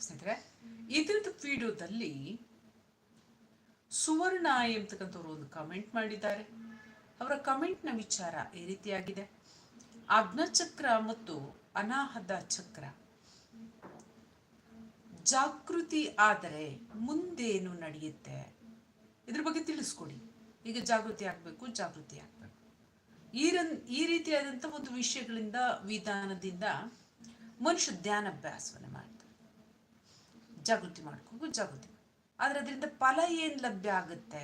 ಸ್ನೇಹಿತರೆ, ಇದ್ರದ್ದು ವಿಡಿಯೋದಲ್ಲಿ ಸುವರ್ಣ ಎಂಬತಕ್ಕಂಥವ್ರು ಒಂದು ಕಮೆಂಟ್ ಮಾಡಿದ್ದಾರೆ. ಅವರ ಕಮೆಂಟ್ನ ವಿಚಾರ ಈ ರೀತಿಯಾಗಿದೆ. ಅಗ್ನಚಕ್ರ ಮತ್ತು ಅನಾಹದ ಚಕ್ರ. ಜಾಗೃತಿ ಆದರೆ ಮುಂದೇನು ನಡೆಯುತ್ತೆ? ಇದ್ರ ಬಗ್ಗೆ ತಿಳಿಸ್ಕೊಡಿ. ಈಗ ಜಾಗೃತಿ ಆಗಬೇಕು ಜಾಗೃತಿ ಆಗಬೇಕು. ಈ ಈ ರೀತಿಯಾದಂಥ ಒಂದು ವಿಷಯಗಳಿಂದ, ವಿಧಾನದಿಂದ ಮನುಷ್ಯ ಧ್ಯಾನಾಭ್ಯಾಸವನ್ನು ಮಾಡ್ತಾರೆ ಜಾಗೃತಿ ಮಾಡ್ಕೊಂಡು ಜಾಗೃತಿ ಆದರೆ ಅದರಿಂದ ಫಲ ಏನು ಲಭ್ಯ ಆಗುತ್ತೆ?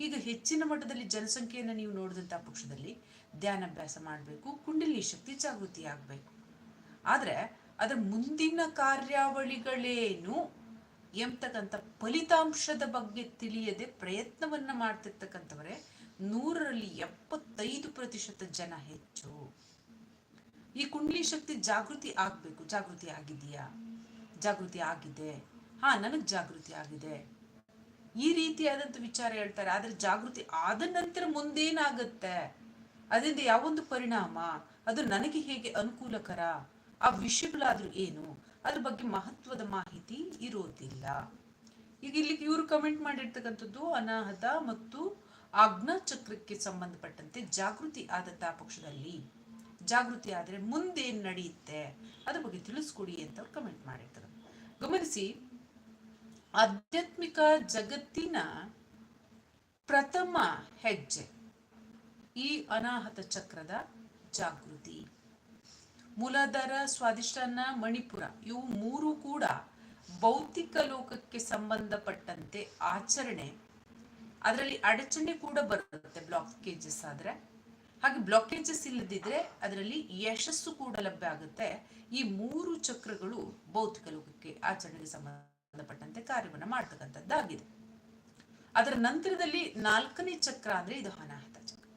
ಈಗ ಹೆಚ್ಚಿನ ಮಟ್ಟದಲ್ಲಿ ಜನಸಂಖ್ಯೆಯನ್ನು ನೀವು ನೋಡಿದಂಥ ಪಕ್ಷದಲ್ಲಿ ಧ್ಯಾನಾಭ್ಯಾಸ ಮಾಡಬೇಕು, ಕುಂಡಲಿ ಶಕ್ತಿ ಜಾಗೃತಿ ಆಗಬೇಕು. ಆದರೆ ಅದರ ಮುಂದಿನ ಕಾರ್ಯಾವಳಿಗಳೇನು? ಎಂಬತಕ್ಕಂಥ ಫಲಿತಾಂಶದ ಬಗ್ಗೆ ತಿಳಿಯದೆ ಪ್ರಯತ್ನವನ್ನು ಮಾಡ್ತಿರ್ತಕ್ಕಂಥವರೇ ನೂರರಲ್ಲಿ ಎಪ್ಪತ್ತೈದು ಪ್ರತಿಶತ ಜನ ಹೆಚ್ಚು. ಈ ಕುಂಡಲಿ ಶಕ್ತಿ ಜಾಗೃತಿ ಆಗಬೇಕು. ಜಾಗೃತಿ ಆಗಿದೆಯಾ ಜಾಗೃತಿ ಆಗಿದೆ. ಹಾ, ನನಗೆ ಜಾಗೃತಿ ಆಗಿದೆ. ಈ ರೀತಿಯಾದಂಥ ವಿಚಾರ ಹೇಳ್ತಾರೆ. ಆದರೆ ಜಾಗೃತಿ ಆದ ನಂತರ ಮುಂದೇನಾಗತ್ತೆ? ಅದರಿಂದ ಯಾವೊಂದು ಪರಿಣಾಮ? ಅದು ನನಗೆ ಹೇಗೆ ಅನುಕೂಲಕರ? ಆ ವಿಷಯಗಳಾದ್ರೂ ಏನು? ಅದ್ರ ಬಗ್ಗೆ ಮಹತ್ವದ ಮಾಹಿತಿ ಇರೋದಿಲ್ಲ. ಈಗ ಇಲ್ಲಿ ಇವರು ಕಮೆಂಟ್ ಮಾಡಿರ್ತಕ್ಕಂಥದ್ದು ಅನಾಹತ ಮತ್ತು ಆಜ್ಞಾ ಚಕ್ರಕ್ಕೆ ಸಂಬಂಧಪಟ್ಟಂತೆ ಜಾಗೃತಿ ಆದ ತಾಪಕ್ಷದಲ್ಲಿ ಜಾಗೃತಿ ಆದರೆ ಮುಂದೇನು ನಡೆಯುತ್ತೆ? ಅದ್ರ ಬಗ್ಗೆ ತಿಳಿಸ್ಕೊಡಿ ಅಂತ ಅವ್ರು ಕಮೆಂಟ್ ಮಾಡಿರ್ತಾರೆ. ಗಮನಿಸಿ ಆಧ್ಯಾತ್ಮಿಕ ಜಗತ್ತಿನ ಪ್ರಥಮ ಹೆಜ್ಜೆ ಈ ಅನಾಹತ ಚಕ್ರದ ಜಾಗೃತಿ. ಮೂಲಾಧಾರ ಸ್ವಾದಿಷ್ಟಾನ ಮಣಿಪುರ ಇವು ಮೂರು ಕೂಡ ಭೌತಿಕ ಲೋಕಕ್ಕೆ ಸಂಬಂಧಪಟ್ಟಂತೆ ಆಚರಣೆ. ಅದರಲ್ಲಿ ಅಡಚಣೆ ಕೂಡ ಬರುತ್ತೆ ಬ್ಲಾಕೇಜಸ್ ಆದ್ರೆ. ಹಾಗೆ ಬ್ಲಾಕೇಜಸ್ ಇಲ್ಲದಿದ್ರೆ ಅದರಲ್ಲಿ ಯಶಸ್ಸು ಕೂಡ ಲಭ್ಯ ಆಗುತ್ತೆ. ಈ ಮೂರು ಚಕ್ರಗಳು ಭೌತಿಕ ಲೋಕಕ್ಕೆ ಆಚರಣೆಗೆ ಸಂಬಂಧಪಟ್ಟಂತೆ ಕಾರ್ಯವನ್ನು ಮಾಡ್ತಕ್ಕಂಥದ್ದಾಗಿದೆ. ಅದರ ನಂತರದಲ್ಲಿ ನಾಲ್ಕನೇ ಚಕ್ರ ಅಂದ್ರೆ ಇದು ಅನಾಹತ ಚಕ್ರ.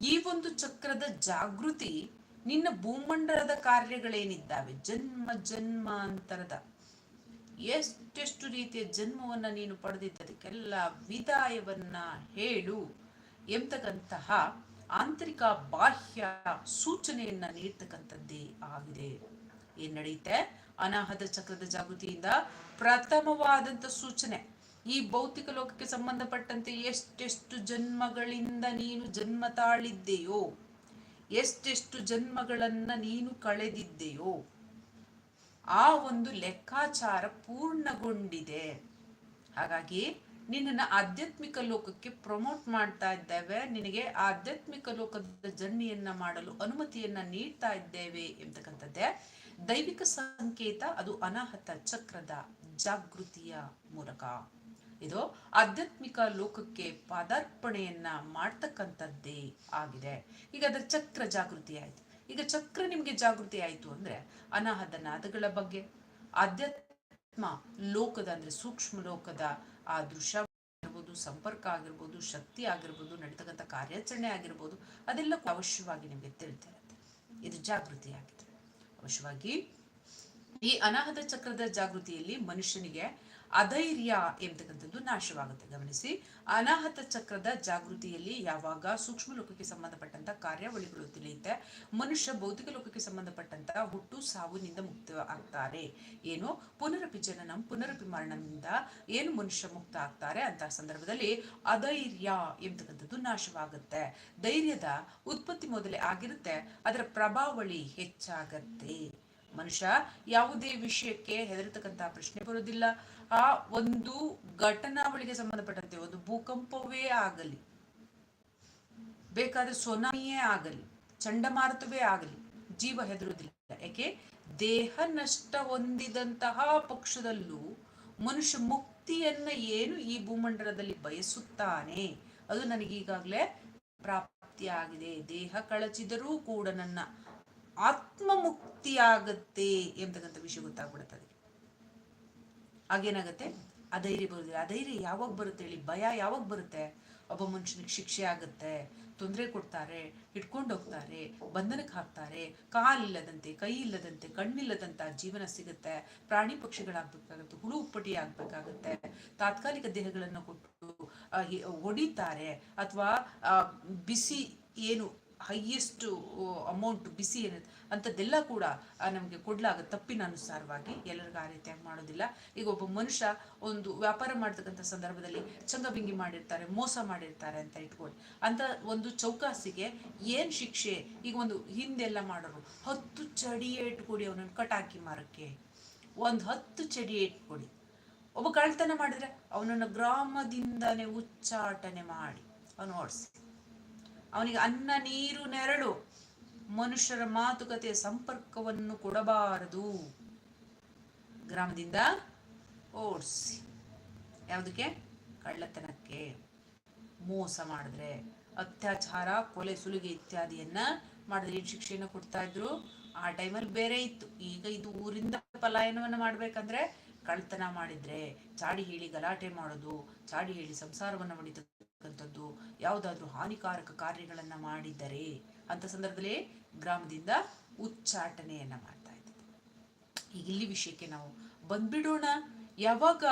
ಈ ಒಂದು ಚಕ್ರದ ಜಾಗೃತಿ ನಿನ್ನ ಭೂಮಂಡಲದ ಕಾರ್ಯಗಳೇನಿದ್ದಾವೆ? ಜನ್ಮ ಜನ್ಮಾಂತರದ ಎಷ್ಟೆಷ್ಟು ರೀತಿಯ ಜನ್ಮವನ್ನ ನೀನು ಪಡೆದಿದ್ದದಕ್ಕೆಲ್ಲ ವಿದಾಯವನ್ನ ಹೇಳು. ಎಂಬತಕ್ಕಂತಹ ಆಂತರಿಕ ಬಾಹ್ಯ ಸೂಚನೆಯನ್ನ ನೀಡ್ತಕ್ಕಂಥದ್ದೇ ಆಗಿದೆ. ಏನ್ ನಡೆಯುತ್ತೆ? ಅನಾಹತ ಚಕ್ರದ ಜಾಗೃತಿಯಿಂದ ಪ್ರಥಮವಾದಂತ ಸೂಚನೆ. ಈ ಭೌತಿಕ ಲೋಕಕ್ಕೆ ಸಂಬಂಧಪಟ್ಟಂತೆ ಎಷ್ಟೆಷ್ಟು ಜನ್ಮಗಳಿಂದ ನೀನು ಜನ್ಮ ತಾಳಿದ್ದೆಯೋ, ಎಷ್ಟೆಷ್ಟು ಜನ್ಮಗಳನ್ನ ನೀನು ಕಳೆದಿದ್ದೆಯೋ, ಆ ಒಂದು ಲೆಕ್ಕಾಚಾರ ಪೂರ್ಣಗೊಂಡಿದೆ. ಹಾಗಾಗಿ ನಿನ್ನನ್ನು ಆಧ್ಯಾತ್ಮಿಕ ಲೋಕಕ್ಕೆ ಪ್ರಮೋಟ್ ಮಾಡ್ತಾ ಇದ್ದೇವೆ. ನಿನಗೆ ಆಧ್ಯಾತ್ಮಿಕ ಲೋಕದ ಜರ್ನಿಯನ್ನ ಮಾಡಲು ಅನುಮತಿಯನ್ನ ನೀಡ್ತಾ ಇದ್ದೇವೆ ಎಂಬತಕ್ಕಂಥದ್ದೇ ದೈವಿಕ ಸಂಕೇತ, ಅದು ಅನಾಹತ ಚಕ್ರದ ಜಾಗೃತಿಯ ಮೂಲಕ. ಇದು ಆಧ್ಯಾತ್ಮಿಕ ಲೋಕಕ್ಕೆ ಪಾದಾರ್ಪಣೆಯನ್ನ ಮಾಡ್ತಕ್ಕಂಥದ್ದೇ ಆಗಿದೆ. ಈಗ ಅದರ ಚಕ್ರ ಜಾಗೃತಿ ಆಯ್ತು. ಈಗ ಚಕ್ರ ನಿಮಗೆ ಜಾಗೃತಿ ಆಯ್ತು ಅಂದ್ರೆ ಅನಾಹತ ನಾದಗಳ ಬಗ್ಗೆ, ಆಧ್ಯಾತ್ಮ ಲೋಕದ ಅಂದ್ರೆ ಸೂಕ್ಷ್ಮ ಲೋಕದ ಆ ದೃಶ್ಯ ಆಗಿರ್ಬೋದು, ಸಂಪರ್ಕ ಆಗಿರ್ಬೋದು, ಶಕ್ತಿ ಆಗಿರ್ಬೋದು, ನಡೀತಕ್ಕಂಥ ಕಾರ್ಯಾಚರಣೆ ಆಗಿರ್ಬೋದು, ಅದೆಲ್ಲ ಅವಶ್ಯವಾಗಿ ನಿಮಗೆ ತಿಳಿತಿರುತ್ತೆ ಇದು ಜಾಗೃತಿ ಆಗಿದೆ ಅವಶ್ಯವಾಗಿ. ಈ ಅನಾಹತ ಚಕ್ರದ ಜಾಗೃತಿಯಲ್ಲಿ ಮನುಷ್ಯನಿಗೆ ಅಧೈರ್ಯ ಎಂಬತಕ್ಕಂಥದ್ದು ನಾಶವಾಗುತ್ತೆ. ಗಮನಿಸಿ, ಅನಾಹತ ಚಕ್ರದ ಜಾಗೃತಿಯಲ್ಲಿ ಯಾವಾಗ ಸೂಕ್ಷ್ಮ ಲೋಕಕ್ಕೆ ಸಂಬಂಧಪಟ್ಟಂತ ಕಾರ್ಯಾವಳಿಗಳು ತಿಳಿಯುತ್ತೆ, ಮನುಷ್ಯ ಭೌತಿಕ ಲೋಕಕ್ಕೆ ಸಂಬಂಧಪಟ್ಟಂತ ಹುಟ್ಟು ಸಾವಿನಿಂದ ಮುಕ್ತ ಆಗ್ತಾರೆ. ಏನು? ಪುನರಪಿ ಜನನಂ, ಪುನರಪಿ ಮರಣದಿಂದ ಏನು ಮನುಷ್ಯ ಮುಕ್ತ ಆಗ್ತಾರೆ ಅಂತ ಸಂದರ್ಭದಲ್ಲಿ ಅಧೈರ್ಯ ಎಂಬತಕ್ಕಂಥದ್ದು ನಾಶವಾಗುತ್ತೆ. ಧೈರ್ಯದ ಉತ್ಪತ್ತಿ ಮೊದಲೇ ಆಗಿರುತ್ತೆ, ಅದರ ಪ್ರಭಾವಳಿ ಹೆಚ್ಚಾಗತ್ತೆ. ಮನುಷ್ಯ ಯಾವುದೇ ವಿಷಯಕ್ಕೆ ಹೆದರತಕ್ಕಂತಹ ಪ್ರಶ್ನೆ ಬರೋದಿಲ್ಲ ಆ ಒಂದು ಘಟನಾವಳಿಗೆ ಸಂಬಂಧಪಟ್ಟಂತೆ ಒಂದು ಭೂಕಂಪವೇ ಆಗಲಿ, ಬೇಕಾದ್ರೆ ಸೊನಾಮಿಯೇ ಆಗಲಿ, ಚಂಡಮಾರುತವೇ ಆಗಲಿ, ಜೀವ ಹೆದರುವುದಿಲ್ಲ. ಯಾಕೆ ದೇಹ ನಷ್ಟ ಹೊಂದಿದಂತಹ ಪಕ್ಷದಲ್ಲೂ ಮನುಷ್ಯ ಮುಕ್ತಿಯನ್ನ ಏನು ಈ ಭೂಮಂಡಲದಲ್ಲಿ ಬಯಸುತ್ತಾನೆ, ಅದು ನನಗೆ ಈಗಾಗಲೇ ಪ್ರಾಪ್ತಿಯಾಗಿದೆ. ದೇಹ ಕಳಚಿದರೂ ಕೂಡ ನನ್ನ ಆತ್ಮ ಎಂತಕ್ಕಂಥ ವಿಷಯ ಗೊತ್ತಾಗ್ಬಿಡುತ್ತದೆ ಆಗೇನಾಗತ್ತೆ ಅಧೈರ್ಯ ಬರುದಿಲ್ಲ ಅಧೈರ್ಯ ಯಾವಾಗ ಬರುತ್ತೆ ಹೇಳಿ? ಭಯ ಯಾವಾಗ ಬರುತ್ತೆ? ಒಬ್ಬ ಮನುಷ್ಯನಿಗೆ ಶಿಕ್ಷೆ ಆಗುತ್ತೆ, ತೊಂದರೆ ಕೊಡ್ತಾರೆ, ಹಿಡ್ಕೊಂಡು ಹೋಗ್ತಾರೆ, ಬಂಧನಕ್ಕೆ ಹಾಕ್ತಾರೆ, ಕಾಲಿಲ್ಲದಂತೆ ಕೈ ಇಲ್ಲದಂತೆ ಕಣ್ಣಿಲ್ಲದಂತ ಜೀವನ ಸಿಗುತ್ತೆ, ಪ್ರಾಣಿ ಪಕ್ಷಿಗಳಾಗ್ಬೇಕಾಗುತ್ತೆ, ಹುಳು ಉಪ್ಪಟಿ ಆಗ್ಬೇಕಾಗತ್ತೆ, ತಾತ್ಕಾಲಿಕ ದೇಹಗಳನ್ನು ಕೊಟ್ಟು ಹೊಡಿತಾರೆ, ಅಥವಾ ಬಿಸಿ ಏನು ಹೈಯೆಸ್ಟ್ ಅಮೌಂಟ್ ಬಿಸಿ ಏನಿದೆ, ಅಂಥದ್ದೆಲ್ಲ ಕೂಡ ನಮಗೆ ಕೊಡಲಾಗ ತಪ್ಪಿನ ಅನುಸಾರವಾಗಿ ಎಲ್ಲರಿಗೂ ಆ ರೀತಿಯಾಗಿ ಮಾಡೋದಿಲ್ಲ. ಈಗ ಒಬ್ಬ ಮನುಷ್ಯ ಒಂದು ವ್ಯಾಪಾರ ಮಾಡ್ತಕ್ಕಂಥ ಸಂದರ್ಭದಲ್ಲಿ ಚಂಗಬಿಂಗಿ ಮಾಡಿರ್ತಾರೆ, ಮೋಸ ಮಾಡಿರ್ತಾರೆ ಅಂತ ಇಟ್ಕೊಳ್ಳಿ ಅಂತ ಒಂದು ಚೌಕಾಸಿಗೆ ಏನು ಶಿಕ್ಷೆ? ಈಗ ಒಂದು ಹಿಂದೆಲ್ಲ ಮಾಡೋರು, ಹತ್ತು ಚಡಿ ಇಟ್ಕೊಡಿ ಅವನನ್ನು ಕಟಾಕಿ ಮಾರಕ್ಕೆ. ಒಂದು ಹತ್ತು ಚಡಿ ಇಟ್ಕೊಡಿ. ಒಬ್ಬ ಕಳ್ತನ ಮಾಡಿದ್ರೆ ಅವನನ್ನು ಗ್ರಾಮದಿಂದನೇ ಉಚ್ಚಾಟನೆ ಮಾಡಿ, ಅವನು ಓಡಿಸಿ. ಅವನಿಗೆ ಅನ್ನ, ನೀರು, ನೆರಳು, ಮನುಷ್ಯರ ಮಾತುಕತೆ ಸಂಪರ್ಕವನ್ನು ಕೊಡಬಾರದು. ಗ್ರಾಮದಿಂದ ಓಡಿಸಿ. ಯಾವುದಕ್ಕೆ? ಕಳ್ಳತನಕ್ಕೆ. ಮೋಸ ಮಾಡಿದ್ರೆ, ಅತ್ಯಾಚಾರ, ಕೊಲೆ, ಸುಲಿಗೆ ಇತ್ಯಾದಿಯನ್ನ ಮಾಡಿದ್ರೆ ಏನು ಶಿಕ್ಷೆಯನ್ನು ಕೊಡ್ತಾ ಇದ್ರು? ಆ ಟೈಮಲ್ಲಿ ಬೇರೆ ಇತ್ತು. ಈಗ ಇದು ಊರಿಂದ ಪಲಾಯನವನ್ನ ಮಾಡ್ಬೇಕಂದ್ರೆ ಕಳ್ತನ ಮಾಡಿದ್ರೆ, ಚಾಡಿ ಹೇಳಿ ಗಲಾಟೆ ಮಾಡೋದು, ಚಾಡಿ ಹೇಳಿ ಸಂಸಾರವನ್ನ ಮಾಡಿತಕ್ಕಂಥದ್ದು ಯಾವುದಾದ್ರೂ ಹಾನಿಕಾರಕ ಕಾರ್ಯಗಳನ್ನ ಮಾಡಿದ್ದರೆ ಅಂತ ಸಂದರ್ಭದಲ್ಲಿ ಗ್ರಾಮದಿಂದ ಉಚ್ಚಾಟನೆಯನ್ನ ಮಾಡ್ತಾ ಇದ್ದಾರೆ ಈಗ ಇಲ್ಲಿ ವಿಷಯಕ್ಕೆ ನಾವು ಬಂದ್ಬಿಡೋಣ. ಯಾವಾಗ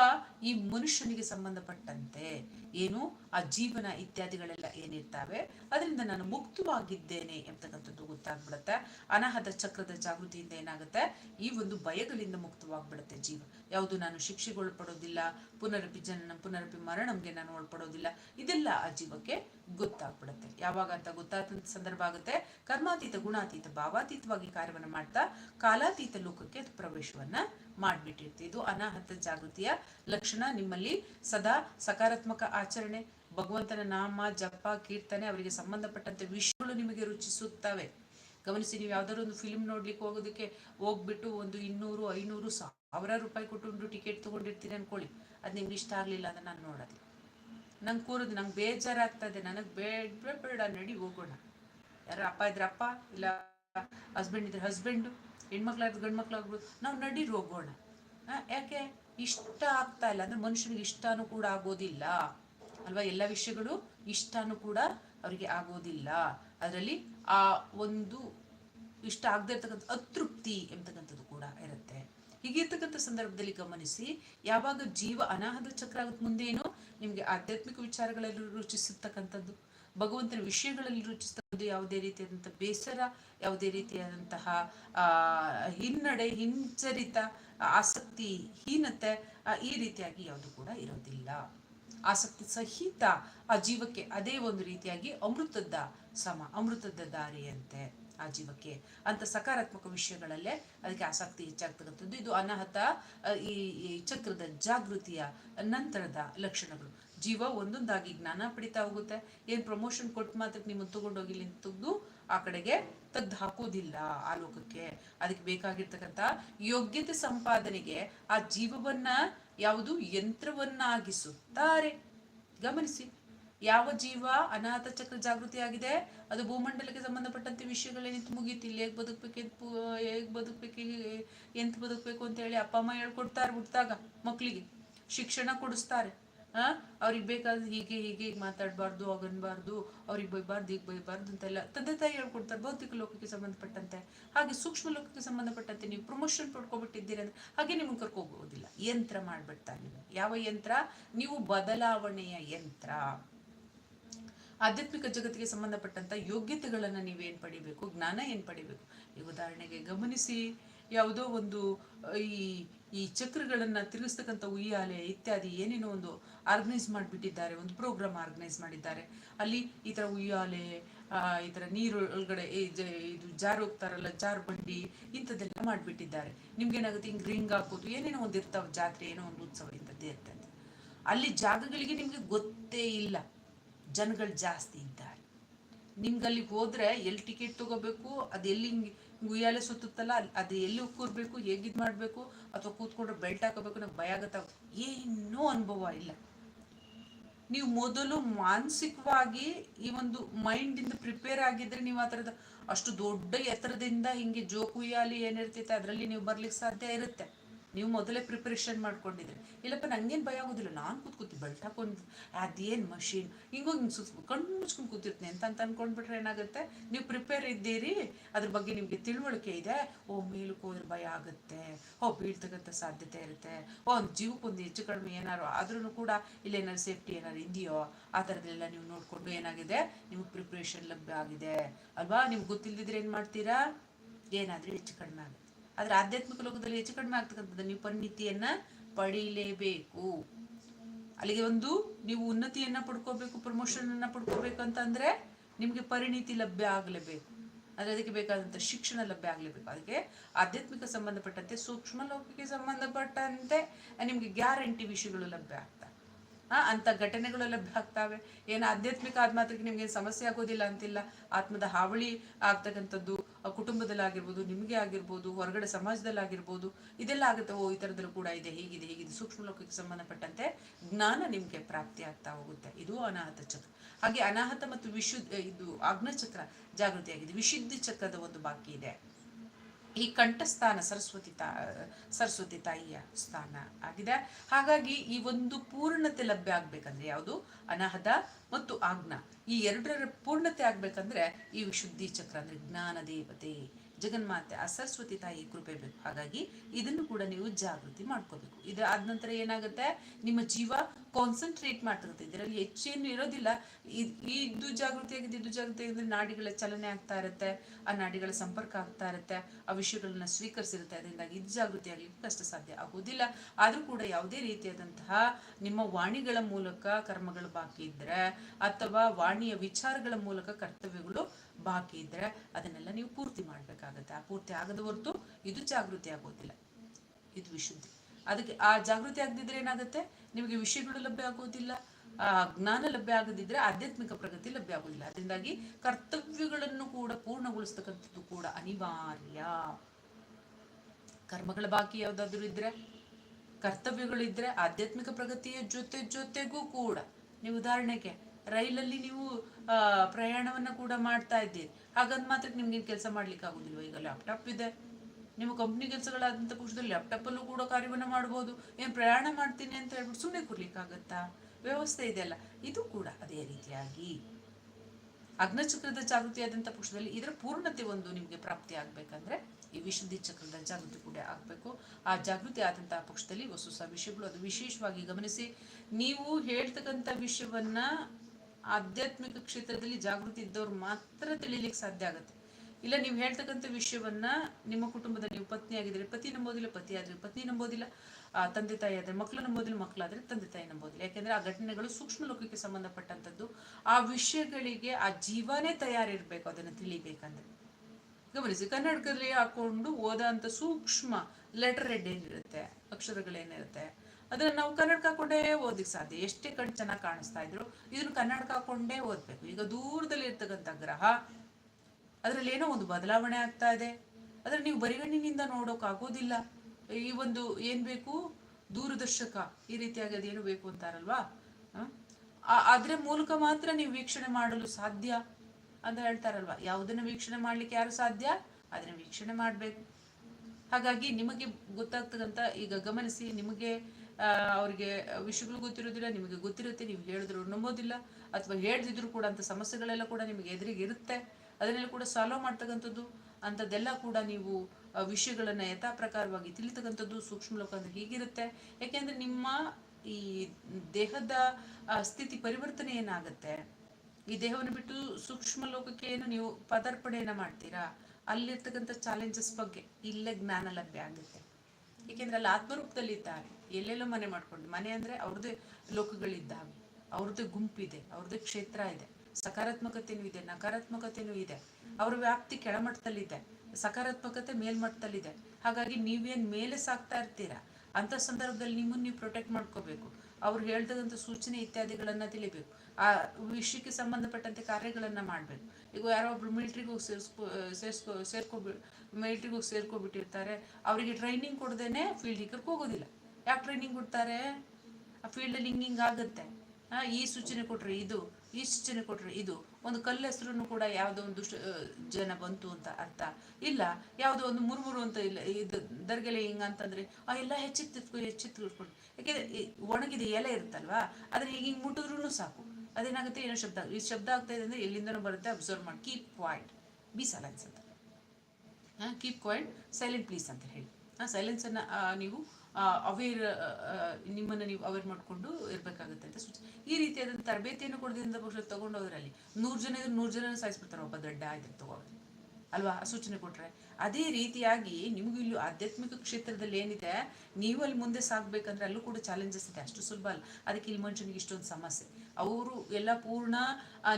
ಈ ಮನುಷ್ಯನಿಗೆ ಸಂಬಂಧಪಟ್ಟಂತೆ ಏನು? ಆ ಜೀವನ ಇತ್ಯಾದಿಗಳೆಲ್ಲ ಏನಿರ್ತಾವೆ? ಅದರಿಂದ ನಾನು ಮುಕ್ತವಾಗಿದ್ದೇನೆ ಎಂತಕ್ಕಂಥದ್ದು ಗೊತ್ತಾಗ್ಬಿಡುತ್ತೆ. ಅನಾಹತ ಚಕ್ರದ ಜಾಗೃತಿಯಿಂದ ಏನಾಗುತ್ತೆ? ಈ ಒಂದು ಭಯಗಳಿಂದ ಮುಕ್ತವಾಗ್ಬಿಡುತ್ತೆ ಜೀವ. ಯಾವುದು ನಾನು ಶಿಕ್ಷೆಗೊಳಪಡೋದಿಲ್ಲ, ಪುನರಪಿ ಜನನ, ಪುನರಪಿ ಮರಣಂಗೆ ನಾನು ಒಳಪಡೋದಿಲ್ಲ, ಇದೆಲ್ಲ ಆ ಜೀವಕ್ಕೆ ಗೊತ್ತಾಗ್ಬಿಡುತ್ತೆ. ಯಾವಾಗ ಅಂತ ಗೊತ್ತಾದ ಸಂದರ್ಭ ಆಗುತ್ತೆ. ಕರ್ಮಾತೀತ, ಗುಣಾತೀತ, ಭಾವಾತೀತವಾಗಿ ಕಾರ್ಯವನ್ನು ಮಾಡ್ತಾ ಕಾಲಾತೀತ ಲೋಕಕ್ಕೆ ಪ್ರವೇಶವನ್ನ ಮಾಡ್ಬಿಟ್ಟಿರ್ತಿ. ಇದು ಅನಾಹತ ಜಾಗೃತಿಯ ಲಕ್ಷಣ ನಿಮ್ಮಲ್ಲಿ ಸದಾ ಸಕಾರಾತ್ಮಕ ಆಚರಣೆ ಭಗವಂತನ ನಾಮ, ಜಪ, ಕೀರ್ತನೆ ಅವರಿಗೆ ಸಂಬಂಧಪಟ್ಟಂತೆ ವಿಷಯಗಳು ನಿಮಗೆ ರುಚಿಸುತ್ತವೆ. ಗಮನಿಸಿ, ನೀವು ಯಾವ್ದಾದ್ರು ಒಂದು ಫಿಲ್ಮ್ ನೋಡ್ಲಿಕ್ಕೆ ಹೋಗೋದಕ್ಕೆ ಹೋಗ್ಬಿಟ್ಟು ಒಂದು ಇನ್ನೂರು, ಐನೂರು, ಸಾವಿರ ರೂಪಾಯಿ ಕೊಟ್ಟು ಟಿಕೆಟ್ ತಗೊಂಡಿರ್ತೀನಿ ಅನ್ಕೊಳ್ಳಿ. ಅದು ನಿಮ್ಗೆ ಇಷ್ಟ ಆಗ್ಲಿಲ್ಲ ಅಂತ ನಾನು ನೋಡೋದು ನಂಗೆ ಕೂರೋದು, ನಂಗೆ ಬೇಜಾರಾಗ್ತಾ ಇದೆ ನನಗೆ ಬೇಡ ಬೇಡ, ನಡಿ ಹೋಗೋಣ. ಯಾರು ಅಪ್ಪ ಇದ್ರೆ ಅಪ್ಪ, ಇಲ್ಲ ಹಸ್ಬೆಂಡ್ ಇದ್ರೆ ಹಸ್ಬೆಂಡು ಹೆಣ್ಮಕ್ಳಾದ್ರೆ ಗಂಡು ಮಕ್ಳಾಗ್ಬೋದು ನಾವು ನಡೀರಿ ಹೋಗೋಣ. ಯಾಕೆ? ಇಷ್ಟ ಆಗ್ತಾ ಇಲ್ಲ. ಅಂದ್ರೆ ಮನುಷ್ಯನಿಗೆ ಇಷ್ಟನೂ ಕೂಡ ಆಗೋದಿಲ್ಲ. ಅಲ್ವಾ? ಎಲ್ಲ ವಿಷಯಗಳು ಇಷ್ಟನೂ ಕೂಡ ಅವರಿಗೆ ಆಗೋದಿಲ್ಲ. ಅದರಲ್ಲಿ ಆ ಒಂದು ಇಷ್ಟ ಆಗದೆ ಇರ್ತಕ್ಕಂಥ ಅತೃಪ್ತಿ ಎಂಬತಕ್ಕಂಥದ್ದು ಕೂಡ ಇರುತ್ತೆ. ಹೀಗಿರ್ತಕ್ಕಂಥ ಸಂದರ್ಭದಲ್ಲಿ ಗಮನಿಸಿ, ಯಾವಾಗ ಜೀವ ಅನಾಹದ ಚಕ್ರ ಆಗುತ್ತೆ ಮುಂದೇನು ನಿಮಗೆ ಆಧ್ಯಾತ್ಮಿಕ ವಿಚಾರಗಳಲ್ಲಿ ರುಚಿಸಿರ್ತಕ್ಕಂಥದ್ದು, ಭಗವಂತನ ವಿಷಯಗಳಲ್ಲಿ ರುಚಿಸ್ತಕ್ಕಂಥದ್ದು ಯಾವುದೇ ರೀತಿಯಾದಂಥ ಬೇಸರ, ಯಾವುದೇ ರೀತಿಯಾದಂತಹ ಹಿನ್ನಡೆ, ಹಿಂಚರಿತ ಆಸಕ್ತಿ ಹೀನತೆ ಈ ರೀತಿಯಾಗಿ ಯಾವುದು ಕೂಡ ಇರೋದಿಲ್ಲ. ಆಸಕ್ತಿ ಸಹಿತ ಆ ಜೀವಕ್ಕೆ ಅದೇ ಒಂದು ರೀತಿಯಾಗಿ ಅಮೃತದ ಸಮ ಅಮೃತದ ದಾರಿಯಂತೆ ಆ ಜೀವಕ್ಕೆ. ಅಂತ ಸಕಾರಾತ್ಮಕ ವಿಷಯಗಳಲ್ಲೇ ಅದಕ್ಕೆ ಆಸಕ್ತಿ ಹೆಚ್ಚಾಗ್ತಕ್ಕಂಥದ್ದು. ಇದು ಅನಾಹತ ಈ ಚಕ್ರದ ಜಾಗೃತಿಯ ನಂತರದ ಲಕ್ಷಣಗಳು. ಜೀವ ಒಂದೊಂದಾಗಿ ಜ್ಞಾನ ಪಡಿತಾ ಹೋಗುತ್ತೆ. ಏನ್ ಪ್ರಮೋಷನ್ ಕೊಟ್ಟು ಮಾತ್ರ ನಿಮ್ಮ ತಗೊಂಡೋಗಿ ಇಲ್ಲಿ ತೆಗೆದು ಆ ಕಡೆಗೆ ತದ್ದು ಹಾಕೋದಿಲ್ಲ ಆ ಲೋಕಕ್ಕೆ. ಅದಕ್ಕೆ ಬೇಕಾಗಿರ್ತಕ್ಕಂಥ ಯೋಗ್ಯತೆ ಸಂಪಾದನೆಗೆ ಆ ಜೀವವನ್ನ ಯಾವುದು ಯಂತ್ರವನ್ನಾಗಿಸುತ್ತಾರೆ. ಗಮನಿಸಿ, ಯಾವ ಜೀವ ಅನಾಥ ಚಕ್ರ ಜಾಗೃತಿ ಆಗಿದೆ ಅದು ಭೂಮಂಡಲಕ್ಕೆ ಸಂಬಂಧಪಟ್ಟಂತೆ ವಿಷಯಗಳೇನಿತ್ತು? ಮುಗೀತು ಇಲ್ಲಿ ಹೇಗೆ ಬದುಕಬೇಕು, ಎಂತ ಹೇಗೆ ಬದುಕಬೇಕು ಎಂತ ಬದುಕಬೇಕು ಅಂತ ಹೇಳಿ ಅಪ್ಪ, ಅಮ್ಮ ಹೇಳ್ಕೊಡ್ತಾರೆ ಹುಟ್ಟಿದಾಗ ಮಕ್ಕಳಿಗೆ. ಶಿಕ್ಷಣ ಕೊಡಿಸ್ತಾರೆ. ಅವ್ರಿಗೆ ಬೇಕಾದ ಹೀಗೆ ಹೀಗೆ ಹೀಗೆ ಮಾತಾಡಬಾರ್ದು ಆಗನ್ಬಾರ್ದು ಅವ್ರಿಗೆ ಬೈಬಾರ್ದು ಈಗ ಬೈಬಾರ್ದು ಅಂತೆಲ್ಲ ತಂದೆ ತಾಯಿ ಹೇಳ್ಕೊಡ್ತಾರೆ ಭೌತಿಕ ಲೋಕಕ್ಕೆ ಸಂಬಂಧಪಟ್ಟಂತೆ. ಹಾಗೆ ಸೂಕ್ಷ್ಮ ಲೋಕಕ್ಕೆ ಸಂಬಂಧಪಟ್ಟಂತೆ ನೀವು ಪ್ರಮೋಷನ್ ಪಡ್ಕೊಬಿಟ್ಟಿದ್ದೀರಿ ಅಂದ್ರೆ ಹಾಗೆ ನಿಮ್ಗೆ ಕರ್ಕೋಬೋದಿಲ್ಲ. ಯಂತ್ರ ಮಾಡ್ಬಿಡ್ತಾರೆ ನೀವು ಯಾವ ಯಂತ್ರ? ನೀವು ಬದಲಾವಣೆಯ ಯಂತ್ರ. ಆಧ್ಯಾತ್ಮಿಕ ಜಗತ್ತಿಗೆ ಸಂಬಂಧಪಟ್ಟಂತ ಯೋಗ್ಯತೆಗಳನ್ನ ನೀವೇನ್ ಪಡಿಬೇಕು? ಜ್ಞಾನ ಏನ್ ಪಡಿಬೇಕು? ಈ ಉದಾಹರಣೆಗೆ ಗಮನಿಸಿ. ಯಾವುದೋ ಒಂದು, ಈ ಈ ಚಕ್ರಗಳನ್ನು ತಿರುಗಿಸ್ತಕ್ಕಂಥ ಉಯ್ಯಾಲೆ ಇತ್ಯಾದಿ ಏನೇನೋ ಒಂದು ಆರ್ಗನೈಸ್ ಮಾಡಿಬಿಟ್ಟಿದ್ದಾರೆ, ಒಂದು ಪ್ರೋಗ್ರಾಮ್ ಆರ್ಗನೈಸ್ ಮಾಡಿದ್ದಾರೆ. ಅಲ್ಲಿ ಈ ಥರ ಉಯ್ಯಾಲೆ ಈ ಥರ ನೀರು ಒಳಗಡೆ ಇದು ಜಾರು ಹೋಗ್ತಾರಲ್ಲ, ಜಾರು ಬಂಡಿ ಇಂಥದ್ದೆಲ್ಲ ಮಾಡಿಬಿಟ್ಟಿದ್ದಾರೆ. ನಿಮ್ಗೇನಾಗುತ್ತೆ, ಹಿಂಗೆ ರಿಂಗ್ ಹಾಕೋದು, ಏನೇನೋ ಒಂದು ಇರ್ತಾವ, ಜಾತ್ರೆ ಏನೋ ಒಂದು ಉತ್ಸವ ಇಂಥದ್ದೇ ಇರ್ತದೆ. ಅಲ್ಲಿ ಜಾಗಗಳಿಗೆ ನಿಮಗೆ ಗೊತ್ತೇ ಇಲ್ಲ. ಜನಗಳು ಜಾಸ್ತಿ ಇದ್ದಾರೆ. ನಿಮ್ಗೆ ಅಲ್ಲಿಗೆ ಹೋದ್ರೆ ಎಲ್ಲಿ ಟಿಕೆಟ್ ತಗೋಬೇಕು, ಅದು ಎಲ್ಲಿ ಉಯ್ಯಾಲೆ ಸುತ್ತುತ್ತಲ್ಲ ಅದು ಎಲ್ಲಿ ಕೂರ್ಬೇಕು ಹೇಗಿದ್ ಮಾಡಬೇಕು, ಅಥವಾ ಕೂತ್ಕೊಂಡ್ರೆ ಬೆಲ್ಟ್ ಹಾಕೋಬೇಕು ನಂಗೆ ಭಯ ಆಗತ್ತ. ಏನೂ ಅನುಭವ ಇಲ್ಲ. ನೀವು ಮೊದಲು ಮಾನಸಿಕವಾಗಿ ಈ ಒಂದು ಮೈಂಡ್ ಇಂದ ಪ್ರಿಪೇರ್ ಆಗಿದ್ರೆ ನೀವು ಆ ಥರದ ಅಷ್ಟು ದೊಡ್ಡ ಎತ್ತರದಿಂದ ಹಿಂಗೆ ಜೋಕುಯ್ಯಾಲಿ ಏನಿರ್ತೈತೆ, ಅದರಲ್ಲಿ ನೀವು ಬರ್ಲಿಕ್ಕೆ ಸಾಧ್ಯ ಇರುತ್ತೆ. ನೀವು ಮೊದಲೇ ಪ್ರಿಪರೇಷನ್ ಮಾಡ್ಕೊಂಡಿದ್ರೆ. ಇಲ್ಲಪ್ಪ, ನಂಗೇನು ಭಯ ಆಗೋದಿಲ್ಲ. ನಾನು ಕೂತ್ಕೊತೀನಿ ಬೆಲ್ಟ್ ಹಾಕೊಂಡು ಅದೇನು ಮಷೀನ್ ಹಿಂಗೋಗಿ ಹಿಂಗೆ ಸುತ್ತ ಕಣ್ಣು ಮುಚ್ಕೊಂಡು ಕೂತಿರ್ತೀನಿ. ಅಂತ ಅಂತ ಅಂದ್ಕೊಂಡ್ಬಿಟ್ರೆ ಏನಾಗುತ್ತೆ? ನೀವು ಪ್ರಿಪೇರ್ ಇದ್ದೀರಿ. ಅದ್ರ ಬಗ್ಗೆ ನಿಮಗೆ ತಿಳುವಳಿಕೆ ಇದೆ. ಓ, ಮೇಲಕ್ಕೆ ಹೋದ್ರೆ ಭಯ ಆಗುತ್ತೆ. ಓ ಬೀಳ್ತಕ್ಕಂಥ ಸಾಧ್ಯತೆ ಇರುತ್ತೆ. ಓ ಒಂದು ಜೀವಕ್ಕೊಂದು ಹೆಚ್ಚು ಕಡಿಮೆ ಏನಾರು ಆದ್ರೂ ಕೂಡ ಇಲ್ಲೇನಾದ್ರು ಸೇಫ್ಟಿ ಏನಾರು ಇದೆಯೋ, ಆ ಥರದ್ದೆಲ್ಲ ನೀವು ನೋಡಿಕೊಂಡು ಏನಾಗಿದೆ? ನಿಮಗೆ ಪ್ರಿಪ್ರೇಷನ್ ಲಭ್ಯ ಆಗಿದೆ. ಅಲ್ವಾ? ನಿಮ್ಗೆ ಗೊತ್ತಿಲ್ಲದಿದ್ರೆ ಏನು ಮಾಡ್ತೀರಾ? ಏನಾದರೂ ಹೆಚ್ಚು ಕಡಿಮೆ ಆಗುತ್ತೆ. ಆದರೆ ಆಧ್ಯಾತ್ಮಿಕ ಲೋಕದಲ್ಲಿ ಹೆಚ್ಚು ಕಡಿಮೆ ಆಗ್ತಕ್ಕಂಥದ್ದು ನೀವು ಪರಿಣಿತಿಯನ್ನ ಪಡೀಲೇಬೇಕು. ಅಲ್ಲಿಗೆ ಒಂದು ನೀವು ಉನ್ನತಿಯನ್ನ ಪಡ್ಕೋಬೇಕು ಪ್ರಮೋಷನ್ ಅನ್ನ ಪಡ್ಕೋಬೇಕು ಅಂತಂದ್ರೆ ನಿಮಗೆ ಪರಿಣಿತಿ ಲಭ್ಯ ಆಗಲೇಬೇಕು. ಅಂದ್ರೆ ಅದಕ್ಕೆ ಬೇಕಾದಂತ ಶಿಕ್ಷಣ ಲಭ್ಯ ಆಗ್ಲೇಬೇಕು. ಅದಕ್ಕೆ ಆಧ್ಯಾತ್ಮಿಕ ಸಂಬಂಧಪಟ್ಟಂತೆ, ಸೂಕ್ಷ್ಮ ಲೋಕಕ್ಕೆ ಸಂಬಂಧಪಟ್ಟಂತೆ ನಿಮ್ಗೆ ಗ್ಯಾರಂಟಿ ವಿಷಯಗಳು ಲಭ್ಯ ಆಗ್ತವೆ. ಆ ಅಂತ ಘಟನೆಗಳು ಲಭ್ಯ ಆಗ್ತಾವೆ. ಏನು ಆಧ್ಯಾತ್ಮಿಕ ಆದ ಮಾತ್ರಕ್ಕೆ ನಿಮಗೆ ಸಮಸ್ಯೆ ಆಗೋದಿಲ್ಲ ಅಂತಿಲ್ಲ. ಆತ್ಮದ ಹಾವಳಿ ಆಗ್ತಕ್ಕಂಥದ್ದು ಆ ಕುಟುಂಬದಲ್ಲಿ ಆಗಿರ್ಬೋದು ನಿಮಗೆ ಆಗಿರ್ಬೋದು, ಹೊರಗಡೆ ಸಮಾಜದಲ್ಲಾಗಿರ್ಬೋದು, ಇದೆಲ್ಲ ಆಗುತ್ತೆ. ಓ, ಈ ಥರದಲ್ಲೂ ಕೂಡ ಇದೆ, ಹೀಗಿದೆ ಹೀಗಿದೆ. ಸೂಕ್ಷ್ಮ ಲೋಕಕ್ಕೆ ಸಂಬಂಧಪಟ್ಟಂತೆ ಜ್ಞಾನ ನಿಮಗೆ ಪ್ರಾಪ್ತಿ ಆಗ್ತಾ ಹೋಗುತ್ತೆ. ಇದು ಅನಾಹತ ಚಕ್ರ. ಹಾಗೆ ಅನಾಹತ ಮತ್ತು ವಿಶುದ್ಧ, ಇದು ಚಕ್ರ ಜಾಗೃತಿಯಾಗಿದೆ. ವಿಶುದ್ಧ ಚಕ್ರದ ಒಂದು ಬಾಕಿ ಇದೆ. ಈ ಕಂಠಸ್ಥಾನ ಸರಸ್ವತಿ ತಾ, ಸರಸ್ವತಿ ತಾಯಿಯ ಸ್ಥಾನ ಆಗಿದೆ. ಹಾಗಾಗಿ ಈ ಒಂದು ಪೂರ್ಣತೆ ಲಭ್ಯ ಆಗ್ಬೇಕಂದ್ರೆ ಯಾವುದು? ಅನಾಹತ ಮತ್ತು ಆಜ್ಞ. ಈ ಎರಡರ ಪೂರ್ಣತೆ ಆಗ್ಬೇಕಂದ್ರೆ ಈ ಶುದ್ಧಿ ಚಕ್ರ ಅಂದ್ರೆ ಜ್ಞಾನ ದೇವತೆ, ಜಗನ್ಮಾತೆ, ಆ ಸರಸ್ವತಿ ತಾಯಿ ಕೃಪೆ ಬೇಕು. ಹಾಗಾಗಿ ಇದನ್ನು ಕೂಡ ನೀವು ಜಾಗೃತಿ ಮಾಡ್ಕೋಬೇಕು. ಇದು ಆದ ನಂತರ ಏನಾಗುತ್ತೆ? ನಿಮ್ಮ ಜೀವ ಕಾನ್ಸಂಟ್ರೇಟ್ ಮಾಡ್ತಿರುತ್ತೆ. ಇದರಲ್ಲಿ ಹೆಚ್ಚೇನು ಇರೋದಿಲ್ಲ. ಇದು ಜಾಗೃತಿ ಆಗಿದೆ ಇದು ಜಾಗೃತಿ ಆಗಿದ್ರೆ ನಾಡಿಗಳ ಚಲನೆ ಆಗ್ತಾ ಇರುತ್ತೆ, ಆ ನಾಡಿಗಳ ಸಂಪರ್ಕ ಆಗ್ತಾ ಇರುತ್ತೆ, ಆ ವಿಷಯಗಳನ್ನ ಸ್ವೀಕರಿಸಿರುತ್ತೆ. ಅದರಿಂದಾಗಿ ಇದು ಜಾಗೃತಿ ಆಗ್ಲಿಕ್ಕೆ ಕಷ್ಟ ಸಾಧ್ಯ ಆಗೋದಿಲ್ಲ ಆದರೂ ಕೂಡ ಯಾವುದೇ ರೀತಿಯಾದಂತಹ ನಿಮ್ಮ ವಾಣಿಗಳ ಮೂಲಕ ಕರ್ಮಗಳು ಬಾಕಿ ಇದ್ರೆ ಅಥವಾ ವಾಣಿಯ ವಿಚಾರಗಳ ಮೂಲಕ ಕರ್ತವ್ಯಗಳು ಬಾಕಿ ಇದ್ರೆ ಅದನ್ನೆಲ್ಲ ನೀವು ಪೂರ್ತಿ ಮಾಡ್ಬೇಕಾಗತ್ತೆ. ಆ ಪೂರ್ತಿ ಆಗದ ಹೊರತು ಇದು ಜಾಗೃತಿ ಆಗೋದಿಲ್ಲ. ಇದು ವಿಶುದ್ಧಿ. ಅದಕ್ಕೆ ಆ ಜಾಗೃತಿ ಆಗದಿದ್ರೆ ಏನಾಗುತ್ತೆ? ನಿಮಗೆ ವಿಷಯಗಳು ಲಭ್ಯ ಆಗೋದಿಲ್ಲ ಆ ಜ್ಞಾನ ಲಭ್ಯ ಆಗದಿದ್ರೆ ಆಧ್ಯಾತ್ಮಿಕ ಪ್ರಗತಿ ಲಭ್ಯ ಆಗೋದಿಲ್ಲ ಅದರಿಂದಾಗಿ ಕರ್ತವ್ಯಗಳನ್ನು ಕೂಡ ಪೂರ್ಣಗೊಳಿಸ್ತಕ್ಕಂಥದ್ದು ಕೂಡ ಅನಿವಾರ್ಯ. ಕರ್ಮಗಳ ಬಾಕಿ ಯಾವ್ದಾದ್ರು ಇದ್ರೆ ಕರ್ತವ್ಯಗಳಿದ್ರೆ ಆಧ್ಯಾತ್ಮಿಕ ಪ್ರಗತಿಯ ಜೊತೆ ಜೊತೆಗೂ ಕೂಡ. ನೀವು ಉದಾಹರಣೆಗೆ ರೈಲಲ್ಲಿ ನೀವು ಪ್ರಯಾಣವನ್ನ ಕೂಡ ಮಾಡ್ತಾ ಇದ್ದೀರಿ. ಹಾಗಂದ್ ಮಾತ್ರ ನಿಮ್ಗೆ ಕೆಲಸ ಮಾಡ್ಲಿಕ್ಕೆ ಆಗುದಿಲ್ವ ಈಗ ಲ್ಯಾಪ್ಟಾಪ್ ಇದೆ. ನಿಮ್ಮ ಕಂಪ್ನಿ ಕೆಲಸಗಳಾದಂಥ ಪಕ್ಷದಲ್ಲಿ ಲ್ಯಾಪ್ಟಾಪಲ್ಲೂ ಕೂಡ ಕಾರ್ಯವನ್ನು ಮಾಡ್ಬೋದು. ಏನು ಪ್ರಯಾಣ ಮಾಡ್ತೀನಿ ಅಂತ ಹೇಳ್ಬಿಟ್ಟು ಸುಮ್ಮನೆ ಕೂರ್ಲಿಕ್ಕಾಗತ್ತಾ? ವ್ಯವಸ್ಥೆ ಇದೆಯಲ್ಲ ಇದು ಕೂಡ ಅದೇ ರೀತಿಯಾಗಿ ಅಗ್ನಚಕ್ರದ ಜಾಗೃತಿಯಾದಂಥ ಪುರುಷದಲ್ಲಿ ಇದರ ಪೂರ್ಣತೆ ಒಂದು ನಿಮಗೆ ಪ್ರಾಪ್ತಿ ಆಗ್ಬೇಕಂದ್ರೆ ಈ ವಿಶುದ್ಧಿ ಚಕ್ರದ ಜಾಗೃತಿ ಕೂಡ ಆಗಬೇಕು. ಆ ಜಾಗೃತಿ ಆದಂತಹ ಪಕ್ಷದಲ್ಲಿ ಹೊಸ ಹೊಸ ವಿಷಯಗಳು ಅದು ವಿಶೇಷವಾಗಿ ಗಮನಿಸಿ ನೀವು ಹೇಳ್ತಕ್ಕಂಥ ವಿಷಯವನ್ನ ಆಧ್ಯಾತ್ಮಿಕ ಕ್ಷೇತ್ರದಲ್ಲಿ ಜಾಗೃತಿ ಇದ್ದವ್ರು ಮಾತ್ರ ತಿಳಿಲಿಕ್ಕೆ ಸಾಧ್ಯ ಆಗುತ್ತೆ. ಇಲ್ಲ, ನೀವು ಹೇಳ್ತಕ್ಕಂಥ ವಿಷಯವನ್ನ ನಿಮ್ಮ ಕುಟುಂಬದಲ್ಲಿ, ನೀವು ಪತ್ನಿ ಆಗಿದ್ರೆ ಪತಿ ನಂಬೋದಿಲ್ಲ, ಪತಿ ಆದ್ರೆ ಪತ್ನಿ ನಂಬೋದಿಲ್ಲ. ಆ, ತಂದೆ ತಾಯಿ ಆದ್ರೆ ಮಕ್ಕಳು ನಂಬೋದಿಲ್ಲ, ಮಕ್ಕಳಾದ್ರೆ ತಂದೆ ತಾಯಿ ನಂಬೋದಿಲ್ಲ. ಯಾಕೆಂದ್ರೆ ಆ ಘಟನೆಗಳು ಸೂಕ್ಷ್ಮ ಲೋಕಕ್ಕೆ ಸಂಬಂಧಪಟ್ಟಂತದ್ದು ಆ ವಿಷಯಗಳಿಗೆ ಆ ಜೀವನೇ ತಯಾರಿರ್ಬೇಕು, ಅದನ್ನು ತಿಳಿಬೇಕಂದ್ರೆ. ಗಮನಿಸಿ ಕನ್ನಡಕದಲ್ಲಿ ಹಾಕೊಂಡು ಓದಂತ ಸೂಕ್ಷ್ಮ ಲೆಟರ್ ಹೆಡ್ ಏನಿರುತ್ತೆ ಅಕ್ಷರಗಳೇನಿರುತ್ತೆ ಅದನ್ನ ನಾವು ಕನ್ನಡಕ ಹಾಕೊಂಡೇ ಓದಿಕ್ ಸಾಧ್ಯ. ಎಷ್ಟೇ ಕಣ್ ಚೆನ್ನಾಗಿ ಕಾಣಿಸ್ತಾ ಇದ್ರು, ಇದನ್ನು ಕನ್ನಡಕ ಹಾಕೊಂಡೇ ಓದ್ಬೇಕು. ಈಗ ದೂರದಲ್ಲಿ ಇರ್ತಕ್ಕಂಥ ಗ್ರಹ ಅದರಲ್ಲಿ ಏನೋ ಒಂದು ಬದಲಾವಣೆ ಆಗ್ತಾ ಇದೆ. ಆದ್ರೆ ನೀವು ಬರಿಗಣ್ಣಿನಿಂದ ನೋಡೋಕ್ ಆಗೋದಿಲ್ಲ. ಈ ಒಂದು ಏನ್ ಬೇಕು? ದೂರದರ್ಶಕ. ಈ ರೀತಿಯಾಗಿ ಅದೇನು ಬೇಕು ಅಂತಾರಲ್ವಾ? ಅದ್ರ ಮೂಲಕ ಮಾತ್ರ ನೀವು ವೀಕ್ಷಣೆ ಮಾಡಲು ಸಾಧ್ಯ ಅಂತ ಹೇಳ್ತಾರಲ್ವಾ? ಯಾವುದನ್ನು ವೀಕ್ಷಣೆ ಮಾಡ್ಲಿಕ್ಕೆ ಯಾರು ಸಾಧ್ಯ? ಅದನ್ನ ವೀಕ್ಷಣೆ ಮಾಡ್ಬೇಕು. ಹಾಗಾಗಿ ನಿಮಗೆ ಗೊತ್ತಾಗ್ತಕ್ಕಂಥ ಈಗ ಗಮನಿಸಿ ನಿಮಗೆ ಅವರಿಗೆ ವಿಷಯಗಳು ಗೊತ್ತಿರೋದಿಲ್ಲ, ನಿಮಗೆ ಗೊತ್ತಿರುತ್ತೆ, ನೀವು ಹೇಳಿದ್ರು ನಂಬೋದಿಲ್ಲ, ಅಥವಾ ಹೇಳ್ದಿದ್ರು ಕೂಡ ಅಂತ ಸಮಸ್ಯೆಗಳೆಲ್ಲ ಕೂಡ ನಿಮಗೆ ಎದುರಿಗೆ ಇರುತ್ತೆ. ಅದನ್ನೆಲ್ಲ ಕೂಡ ಸಾಲ್ವ್ ಮಾಡ್ತಕ್ಕಂಥದ್ದು, ಅಂಥದ್ದೆಲ್ಲ ಕೂಡ ನೀವು ವಿಷಯಗಳನ್ನು ಯಥಾ ಪ್ರಕಾರವಾಗಿ ತಿಳಿತಕ್ಕಂಥದ್ದು ಸೂಕ್ಷ್ಮ ಲೋಕ ಅಂದ್ರೆ ಹೀಗಿರುತ್ತೆ. ಯಾಕೆಂದ್ರೆ ನಿಮ್ಮ ಈ ದೇಹದ ಸ್ಥಿತಿ ಪರಿವರ್ತನೆ ಏನಾಗುತ್ತೆ? ಈ ದೇಹವನ್ನು ಬಿಟ್ಟು ಸೂಕ್ಷ್ಮ ಲೋಕಕ್ಕೆ ಏನು ನೀವು ಪದಾರ್ಪಣೆಯನ್ನು ಮಾಡ್ತೀರಾ? ಅಲ್ಲಿರ್ತಕ್ಕಂಥ ಚಾಲೆಂಜಸ್ ಬಗ್ಗೆ ಇಲ್ಲೇ ಜ್ಞಾನ ಲಭ್ಯ ಆಗುತ್ತೆ. ಏಕೆಂದ್ರೆ ಅಲ್ಲಿ ಆತ್ಮರೂಪದಲ್ಲಿ ಇದ್ದಾರೆ ಎಲ್ಲೆಲ್ಲೋ ಮನೆ ಮಾಡ್ಕೊಂಡು, ಮನೆ ಅಂದ್ರೆ ಅವ್ರದ್ದೇ ಲೋಕಗಳಿದ್ದಾವೆ. ಅವ್ರದ್ದೇ ಗುಂಪಿದೆ, ಅವ್ರದ್ದೇ ಕ್ಷೇತ್ರ ಇದೆ. ಸಕಾರಾತ್ಮಕತೆನೂ ಇದೆ, ನಕಾರಾತ್ಮಕತೆನೂ ಇದೆ. ಅವ್ರ ವ್ಯಾಪ್ತಿ ಕೆಳಮಟ್ಟದಲ್ಲಿದೆ, ಸಕಾರಾತ್ಮಕತೆ ಮೇಲ್ಮಟ್ಟದಲ್ಲಿದೆ. ಹಾಗಾಗಿ ನೀವೇನ್ ಮೇಲೆ ಸಾಕ್ತಾ ಇರ್ತೀರಾ? ಅಂತ ಸಂದರ್ಭದಲ್ಲಿ ನಿಮ್ಮನ್ನು ನೀವು ಪ್ರೊಟೆಕ್ಟ್ ಮಾಡ್ಕೋಬೇಕು. ಅವ್ರು ಹೇಳ್ತಕ್ಕಂಥ ಸೂಚನೆ ಇತ್ಯಾದಿಗಳನ್ನ ತಿಳಿಬೇಕು. ಆ ವಿಷಯಕ್ಕೆ ಸಂಬಂಧಪಟ್ಟಂತೆ ಕಾರ್ಯಗಳನ್ನ ಮಾಡ್ಬೇಕು. ಈಗ ಯಾರೋ ಒಬ್ರು ಮಿಲಿಟ್ರಿಗೆ ಸೇರಿಸ್ಕೊ, ಸೇರ್ಸ್ಕೊ ಸೇರ್ಕೊ ಮಿಲಿಟ್ರಿಗೆ ಹೋಗಿ ಸೇರ್ಕೊಬಿಟ್ಟಿರ್ತಾರೆ. ಅವರಿಗೆ ಟ್ರೈನಿಂಗ್ ಕೊಡ್ದೇನೆ ಫೀಲ್ಡ್ ಹೀಕರ್ಗೆ ಹೋಗೋದಿಲ್ಲ. ಯಾಕೆ ಟ್ರೈನಿಂಗ್ ಕೊಡ್ತಾರೆ? ಆ ಫೀಲ್ಡಲ್ಲಿ ಹಿಂಗೆ ಹಿಂಗೆ ಆಗುತ್ತೆ. ಈ ಸೂಚನೆ ಕೊಟ್ರಿ ಇದು. ಇಷ್ಟು ಜನ ಕೊಟ್ರೆ. ಇದು ಒಂದು ಕಲ್ಲು ಹೆಸರು ಕೂಡ ಯಾವುದೋ ಒಂದು ದುಷ್ಟ ಜನ ಬಂತು ಅಂತ ಅರ್ಥ. ಇಲ್ಲ, ಯಾವುದೋ ಒಂದು ಮುರುಮುರು ಅಂತ ಇಲ್ಲ, ಇದು ದರ್ಗೆಲೆ ಹಿಂಗ ಅಂತಂದ್ರೆ, ಆ, ಎಲ್ಲ ಹೆಚ್ಚಿತ್ತು ಇಟ್ಕೊಂಡು ಯಾಕೆಂದ್ರೆ ಒಣಗಿದ ಎಲೆ ಇರುತ್ತಲ್ವಾ, ಅದನ್ನ ಈಗ ಹಿಂಗೆ ಮುಟ್ಟಿದ್ರು ಸಾಕು. ಅದೇನಾಗುತ್ತೆ, ಏನೋ ಶಬ್ದ, ಈ ಶಬ್ದ ಆಗ್ತಾ ಇದೆ ಅಂದ್ರೆ ಎಲ್ಲಿಂದನೂ ಬರುತ್ತೆ, ಅಬ್ಸರ್ವ್ ಮಾಡಿ, ಕೀಪ್ ಕ್ವಾಯ್ಟ್ ಬಿ ಸೈಲೆನ್ಸ್ ಅಂತ. ಕೀಪ್ ಕ್ವಾಯ್ಟ್ ಸೈಲೆಂಟ್ ಪ್ಲೀಸ್ ಅಂತ ಹೇಳಿ. ಸೈಲೆನ್ಸನ್ನು ನೀವು ಅವೇರ್ ನಿಮ್ಮನ್ನು ನೀವು ಅವೇರ್ ಮಾಡಿಕೊಂಡು ಇರಬೇಕಾಗುತ್ತೆ. ಈ ರೀತಿಯಾದ ತರಬೇತಿಯನ್ನು ಕೊಡದಿಂದ ಬಹುಶಃ ತಗೊಂಡು ಹೋದ್ರಲ್ಲಿ ನೂರು ಜನ ಇದ್ರೆ ನೂರು ಜನ ಸಾಯಿಸ್ಬಿಡ್ತಾರೆ, ಒಬ್ಬ ದೊಡ್ಡ ಆಯ್ತು ತಗೋದ್ರೆ ಅಲ್ವಾ? ಸೂಚನೆ ಕೊಟ್ರೆ. ಅದೇ ರೀತಿಯಾಗಿ ನಿಮಗೂ ಇಲ್ಲಿ ಆಧ್ಯಾತ್ಮಿಕ ಕ್ಷೇತ್ರದಲ್ಲಿ ಏನಿದೆ, ನೀವು ಅಲ್ಲಿ ಮುಂದೆ ಸಾಗ್ಬೇಕಂದ್ರೆ ಅಲ್ಲೂ ಕೂಡ ಚಾಲೆಂಜಸ್ ಇದೆ. ಅಷ್ಟು ಸುಲಭ ಅಲ್ಲ. ಅದಕ್ಕೆ ಇಲ್ಲಿ ಮನುಷ್ಯನಿಗೆ ಇಷ್ಟೊಂದು ಸಮಸ್ಯೆ. ಅವರು ಎಲ್ಲ ಪೂರ್ಣ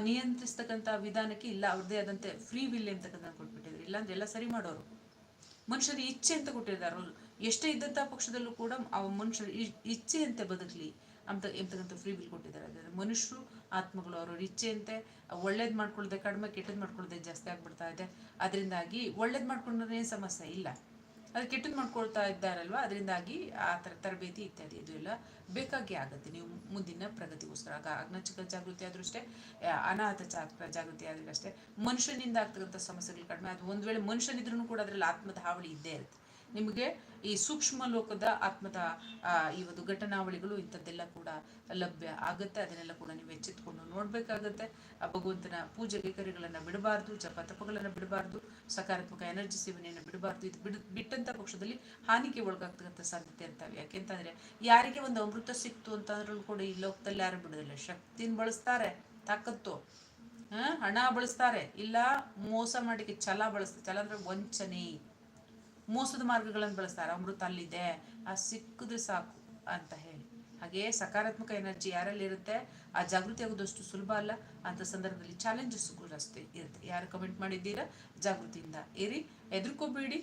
ನಿಯಂತ್ರಿಸ್ತಕ್ಕಂಥ ವಿಧಾನಕ್ಕೆ ಇಲ್ಲ, ಅವ್ರದ್ದೇ ಆದಂತೆ ಫ್ರೀ ವಿಲ್ ಅಂತಕ್ಕಂಥ ಕೊಟ್ಬಿಟ್ಟಿದ್ರು. ಇಲ್ಲಾಂದ್ರೆ ಎಲ್ಲ ಸರಿ ಮಾಡೋರು. ಮನುಷ್ಯರ ಇಚ್ಛೆ ಅಂತ ಕೊಟ್ಟಿದ್ದಾರೆ ಎಷ್ಟೇ ಇದ್ದಂಥ ಪಕ್ಷದಲ್ಲೂ ಕೂಡ ಆ ಮನುಷ್ಯರ ಇಚ್ಛೆಯಂತೆ ಬದುಕಲಿ. ಅಂತ ಎಂತಕ್ಕಂಥ ಫ್ರೀ ಬಿಲ್ ಕೊಟ್ಟಿದ್ದಾರೆ. ಅದರಿಂದ ಮನುಷ್ಯರು, ಆತ್ಮಗಳು ಅವರವ್ರ ಇಚ್ಛೆಯಂತೆ ಒಳ್ಳೇದು ಮಾಡ್ಕೊಳ್ಳದೆ ಕಡಿಮೆ ಕೆಟ್ಟದ್ದು ಮಾಡ್ಕೊಳ್ಳದೆ ಜಾಸ್ತಿ ಆಗ್ಬಿಡ್ತಾ ಇದೆ. ಅದರಿಂದಾಗಿ ಒಳ್ಳೇದು ಮಾಡ್ಕೊಂಡ್ರೆ ಏನು ಸಮಸ್ಯೆ? ಇಲ್ಲ. ಅದು ಕೆಟ್ಟದ್ದು ಮಾಡ್ಕೊಳ್ತಾ ಇದ್ದಾರಲ್ವ? ಅದರಿಂದಾಗಿ ಆ ಥರ ತರಬೇತಿ ಇತ್ಯಾದಿ ಇದು ಎಲ್ಲ ಬೇಕಾಗಿ ಆಗುತ್ತೆ. ನೀವು ಮುಂದಿನ ಪ್ರಗತಿಗೋಸ್ಕರ. ಆಗ ಅಗ್ನಚಿಕ ಜಾಗೃತಿ ಆದರೂ ಅಷ್ಟೇ ಅನಾಥ ಜಾಗೃತಿ ಆದರೂ ಅಷ್ಟೇ, ಮನುಷ್ಯನಿಂದ ಆಗ್ತಕ್ಕಂಥ ಸಮಸ್ಯೆಗಳು ಕಡಿಮೆ. ಅದು ಒಂದು ವೇಳೆ ಮನುಷ್ಯನಿದ್ರೂ ಕೂಡ ಅದರಲ್ಲಿ ಆತ್ಮದ ಹಾವಳಿ ಇದ್ದೇ ಇರುತ್ತೆ. ನಿಮಗೆ ಈ ಸೂಕ್ಷ್ಮ ಲೋಕದ ಆತ್ಮದ ಈ ಒಂದು ಘಟನಾವಳಿಗಳು ಇಂಥದ್ದೆಲ್ಲ ಕೂಡ ಲಭ್ಯ ಆಗುತ್ತೆ. ಅದನ್ನೆಲ್ಲ ಕೂಡ ನೀವು ಎಚ್ಚೆತ್ಕೊಂಡು ನೋಡಬೇಕಾಗತ್ತೆ. ಆ, ಭಗವಂತನ ಪೂಜೆ ಕರಿಗಳನ್ನು ಬಿಡಬಾರ್ದು ಜಪ ತಪಗಳನ್ನು ಬಿಡಬಾರ್ದು, ಸಕಾರಾತ್ಮಕ ಎನರ್ಜಿ ಸೇವನೆಯನ್ನು ಬಿಡಬಾರ್ದು. ಇದು ಬಿಡ್ ಬಿಟ್ಟಂಥ ಪಕ್ಷದಲ್ಲಿ ಹಾನಿಗೆ ಒಳಗಾಗ್ತಕ್ಕಂಥ ಸಾಧ್ಯತೆ ಇರ್ತವೆ. ಯಾಕೆಂತಂದ್ರೆ ಯಾರಿಗೆ ಒಂದು ಅಮೃತ ಸಿಕ್ತು ಅಂತಂದ್ರೂ ಕೂಡ ಈ ಲೋಕದಲ್ಲಿ ಯಾರು ಬಿಡೋದಿಲ್ಲ. ಶಕ್ತಿನ ಬಳಸ್ತಾರೆ, ತಾಕತ್ತು. ಹಣ ಬಳಸ್ತಾರೆ. ಇಲ್ಲ ಮೋಸ ಮಾಡಿಕೆ ಛಲ ಬಳಸ್ತಾರೆ. ಛಲ ಅಂದ್ರೆ ವಂಚನೆ. ಮೋಸದ ಮಾರ್ಗಗಳನ್ನು ಬಳಸ್ತಾರೆ? ಅಮೃತ ಅಲ್ಲಿದೆ. ಆ ಸಿಕ್ಕಿದ್ರೆ ಸಾಕು ಅಂತ ಹೇಳಿ. ಹಾಗೆ ಸಕಾರಾತ್ಮಕ ಎನರ್ಜಿ ಯಾರಲ್ಲಿ ಇರುತ್ತೆ? ಆ ಜಾಗೃತಿ ಆಗೋದಷ್ಟು ಸುಲಭ ಅಲ್ಲ. ಅಂತ ಸಂದರ್ಭದಲ್ಲಿ ಚಾಲೆಂಜಸ್ ಕೂಡ ಅಷ್ಟೇ ಇರುತ್ತೆ. ಯಾರು ಕಮೆಂಟ್ ಮಾಡಿದ್ದೀರಾ? ಜಾಗೃತಿಯಿಂದ ಏರಿ ಎದುರ್ಕೋಬೇಡಿ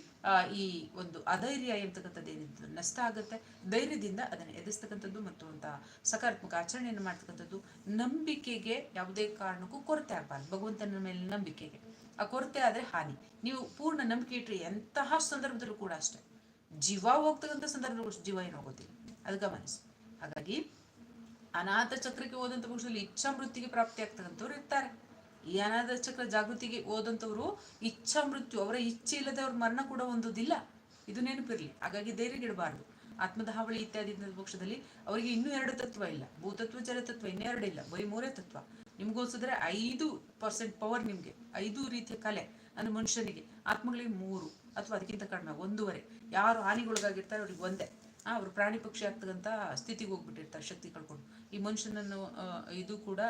ಈ ಒಂದು ಅಧೈರ್ಯ ಎಂತಕ್ಕಂಥದ್ದು ಏನಿದ್ರು ನಷ್ಟ ಆಗುತ್ತೆ. ಧೈರ್ಯದಿಂದ ಅದನ್ನು ಎದುರಿಸ್ತಕ್ಕಂಥದ್ದು ಮತ್ತು ಅಂತ ಸಕಾರಾತ್ಮಕ ಆಚರಣೆಯನ್ನು ಮಾಡ್ತಕ್ಕಂಥದ್ದು ನಂಬಿಕೆಗೆ ಯಾವುದೇ ಕಾರಣಕ್ಕೂ ಕೊರತೆ ಆಗಬಾರ್ದು. ಭಗವಂತನ ಮೇಲೆ ನಂಬಿಕೆಗೆ. ಆ ಕೊರತೆ ಆದರೆ ಹಾನಿ. ನೀವು ಪೂರ್ಣ ನಂಬಿಕೆ ಇಟ್ಟರೆ ಎಂತಹ ಸಂದರ್ಭದಲ್ಲೂ ಕೂಡ ಅಷ್ಟೇ. ಜೀವ ಹೋಗ್ತಕ್ಕಂಥ ಸಂದರ್ಭದಲ್ಲೂ ಜೀವ ಏನು ಹೋಗೋದಿಲ್ಲ. ಅದು ಗಮನಿಸಿ. ಹಾಗಾಗಿ ಅನಾಥ ಚಕ್ರಕ್ಕೆ ಹೋದಂಥ ಪಕ್ಷದಲ್ಲಿ ಇಚ್ಛಾ ಮೃತ್ಯುಗೆ ಪ್ರಾಪ್ತಿ ಆಗ್ತಕ್ಕಂಥವ್ರು ಇರ್ತಾರೆ. ಈ ಅನಾಥ ಚಕ್ರ ಜಾಗೃತಿಗೆ ಹೋದಂಥವ್ರು ಇಚ್ಛಾ ಮೃತ್ಯು ಅವರ ಇಚ್ಛೆ ಇಲ್ಲದೆ ಅವ್ರ ಮರಣ ಕೂಡ ಹೊಂದೋದಿಲ್ಲ ಇದು ನೆನಪಿರಲಿ. ಹಾಗಾಗಿ ಧೈರ್ಯಗಿಡಬಾರ್ದು ಆತ್ಮದ ಹಾವಳಿ ಇತ್ಯಾದಿ ಪಕ್ಷದಲ್ಲಿ ಅವರಿಗೆ ಇನ್ನೂ ಎರಡು ತತ್ವ ಇಲ್ಲ. ಭೂತತ್ವ ಜಲತತ್ವ ಇನ್ನೆರಡು ಇಲ್ಲ. ಬರೀ ಮೂರೇ ತತ್ವ. ನಿಮ್ಗೆ ಹೋಲಿಸಿದ್ರೆ ಐದು ಪರ್ಸೆಂಟ್ ಪವರ್ ನಿಮಗೆ. ಐದು ರೀತಿಯ ಕಲೆ, ಅಂದ್ರೆ ಮನುಷ್ಯನಿಗೆ. ಆತ್ಮಗಳಿಗೆ ಮೂರು, ಅಥವಾ ಅದಕ್ಕಿಂತ ಕಡಿಮೆ, ಒಂದೂವರೆ. ಯಾರು ಹಾನಿಗೊಳಗಾಗಿರ್ತಾರೆ ಅವ್ರಿಗೆ ಒಂದೇ. ಅವ್ರು ಪ್ರಾಣಿ ಪಕ್ಷಿ ಆಗ್ತಕ್ಕಂಥ ಸ್ಥಿತಿಗೆ ಹೋಗ್ಬಿಟ್ಟಿರ್ತಾರೆ, ಶಕ್ತಿ ಕಳ್ಕೊಂಡು. ಈ ಮನುಷ್ಯನನ್ನು ಇದು ಕೂಡ